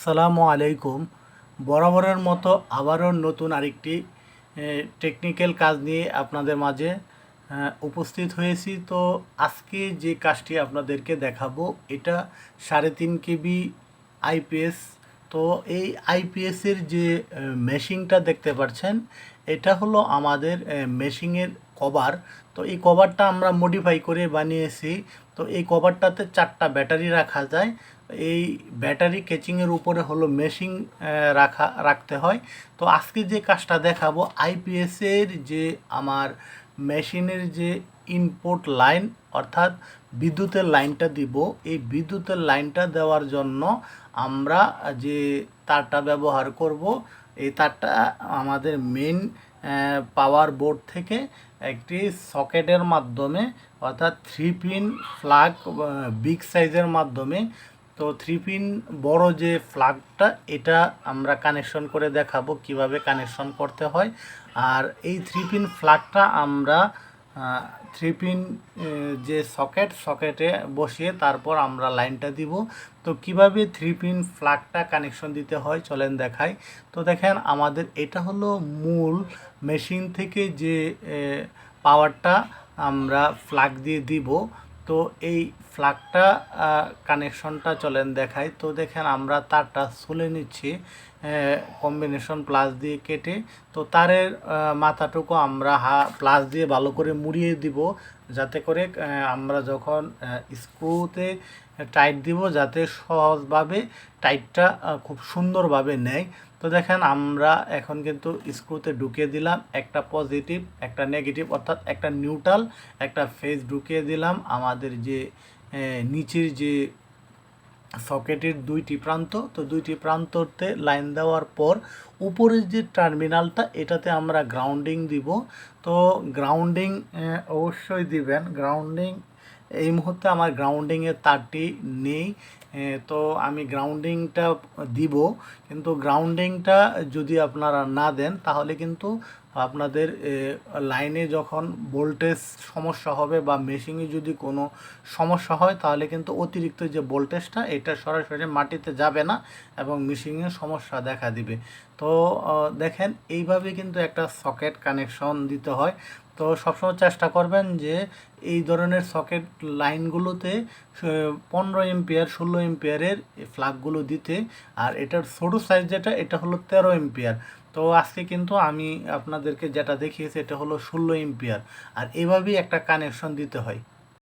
আসসালামু আলাইকুম। বরাবরের মতো আবারও নতুন আরেকটি টেকনিক্যাল কাজ নিয়ে আপনাদের মাঝে উপস্থিত হয়েছি। তো আজকে যে কাজটি আপনাদেরকে দেখাবো, এটা সাড়ে তিন কেবি আইপিএস। তো এই আইপিএসের যে মেশিনটা দেখতে পাচ্ছেন, এটা হলো আমাদের মেশিনের কভার। তো এই কভারটা আমরা মডিফাই করে বানিয়েছি। তো এই কভারটাতে চারটা ব্যাটারি রাখা যায়। এই ব্যাটারি কেচিংয়ের উপরে হলো মেশিন রাখা, রাখতে হয়। তো আজকে যে কাজটা দেখাবো আইপিএসের যে আমার মেশিনের যে ইনপুট লাইন অর্থাৎ বিদ্যুতের লাইনটা দিব, এই বিদ্যুতের লাইনটা দেওয়ার জন্য আমরা যে তারটা ব্যবহার করব, এই তারটা আমাদের মেন পাওয়ার বোর্ড থেকে একটি সকেটের মাধ্যমে, অর্থাৎ থ্রি পিন ফ্লাগ বিগ সাইজের মাধ্যমে, তো থ্রি পিন বড় যে ফ্লাগটা এটা আমরা কানেকশন করে দেখাবো কীভাবে কানেকশন করতে হয়। আর এই থ্রি পিন ফ্লাগটা আমরা থ্রি পিন যে সকেট সকেটে বসিয়ে তারপর আমরা লাইনটা দিব। তো কীভাবে থ্রি পিন ফ্ল্যাগটা কানেকশন দিতে হয় চলেন দেখাই। তো দেখেন আমাদের এটা হলো মূল মেশিন থেকে যে পাওয়ারটা আমরা ফ্ল্যাগ দিয়ে দিব। তো এই ফ্লাগটা কানেকশনটা চলেন দেখাই। তো দেখেন আমরা তারটা সুলে নিচ্ছি কম্বিনেশন প্লাস দিয়ে কেটে। তো তারের মাথাটুকু আমরা হা প্লাস দিয়ে ভালো করে মুড়িয়ে দিব, যাতে করে আমরা যখন স্ক্রুতে টাইট দিব, যাতে সহজভাবে টাইটটা খুব সুন্দরভাবে নেয়। তো দেখেন, আমরা এখন কিন্তু স্ক্রুতে ঢুকিয়ে দিলাম। একটা পজিটিভ একটা নেগেটিভ অর্থাৎ একটা নিউট্রাল একটা ফেজ ঢুকিয়ে দিলাম। আমাদের যে নিচের যে সকেটের দুইটি প্রান্ত, তো দুইটি প্রান্ততে লাইন দেওয়ার পর উপরের যে টার্মিনালটা এটাতে আমরা গ্রাউন্ডিং দিব। তো গ্রাউন্ডিং অবশ্যই দিবেন। গ্রাউন্ডিং এই মুহূর্তে আমার গ্রাউন্ডিংয়ের তারটি নেই। তো আমি গ্রাউন্ডিংটা দিব। কিন্তু গ্রাউন্ডিংটা যদি আপনারা না দেন, তাহলে কিন্তু আপনাদের লাইনে যখন ভোল্টেজ সমস্যা হবে বা মেশিনে যদি কোনো সমস্যা হয়, তাহলে কিন্তু অতিরিক্ত যে ভোল্টেজটা এটা সরাসরি মাটিতে যাবে না এবং মেশিনে সমস্যা দেখা দিবে। তো দেখেন, এইভাবে কিন্তু একটা সকেট কানেকশন দিতে হয়। তো সবসময় চেষ্টা করবেন যে এই ধরনের সকেট লাইনগুলোতে পনেরো এম্পিয়ার, ষোলো এম্পিয়ারের ফ্লাগগুলো দিতে। আর এটার ছোটো সাইজ যেটা, এটা হলো তেরো এম্পিয়ার। তো আজকে কিন্তু আমি আপনাদেরকে যেটা দেখিয়েছি, এটা হলো ষোলো এম্পিয়ার। আর এভাবেই একটা কানেকশন দিতে হয়।